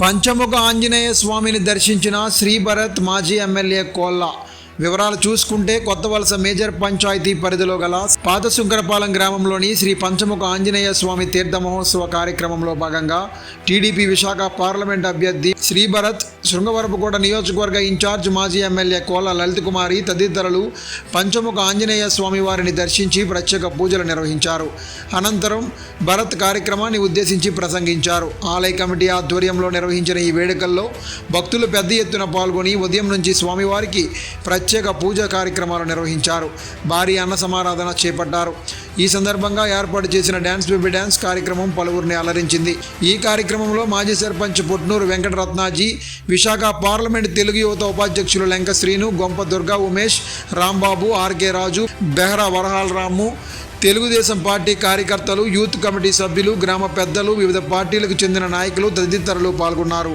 పంచముఖ ఆంజనేయ స్వామిని దర్శించిన శ్రీభరత్ మాజీ ఎమ్మెల్యే కోల్లా. వివరాలు చూసుకుంటే కొత్త వలస మేజర్ పంచాయతీ పరిధిలో గల పాత శుంకరపాలెం గ్రామంలోని శ్రీ పంచముఖ ఆంజనేయ స్వామి తీర్థ మహోత్సవ కార్యక్రమంలో భాగంగా టీడీపీ విశాఖ పార్లమెంట్ అభ్యర్థి శ్రీభరత్ శృంగవరపుకోట నియోజకవర్గ ఇన్ఛార్జ్ మాజీ ఎమ్మెల్యే కోల లలిత్ కుమారి తదితరులు పంచముఖ ఆంజనేయ స్వామి వారిని దర్శించి ప్రత్యేక పూజలు నిర్వహించారు. అనంతరం భరత్ కార్యక్రమాన్ని ఉద్దేశించి ప్రసంగించారు. ఆలయ కమిటీ ఆధ్వర్యంలో నిర్వహించిన ఈ వేడుకల్లో భక్తులు పెద్ద ఎత్తున పాల్గొని ఉదయం నుంచి స్వామివారికి ప్రత్యేక ప్రత్యేక పూజా కార్యక్రమాలు నిర్వహించారు. భారీ అన్న సమారాధన చేపట్టారు. ఈ సందర్భంగా ఏర్పాటు చేసిన డ్యాన్స్ బేబీ డ్యాన్స్ కార్యక్రమం పలువురిని అలరించింది. ఈ కార్యక్రమంలో మాజీ సర్పంచ్ పుట్నూరు వెంకటరత్నాజీ విశాఖ పార్లమెంట్ తెలుగు యువత ఉపాధ్యక్షులు లెంక శ్రీను గొంప దుర్గా ఉమేష్ రాంబాబు ఆర్కే రాజు బెహ్రా వరహాల్ రాము తెలుగుదేశం పార్టీ కార్యకర్తలు యూత్ కమిటీ సభ్యులు గ్రామ పెద్దలు వివిధ పార్టీలకు చెందిన నాయకులు తదితరులు పాల్గొన్నారు.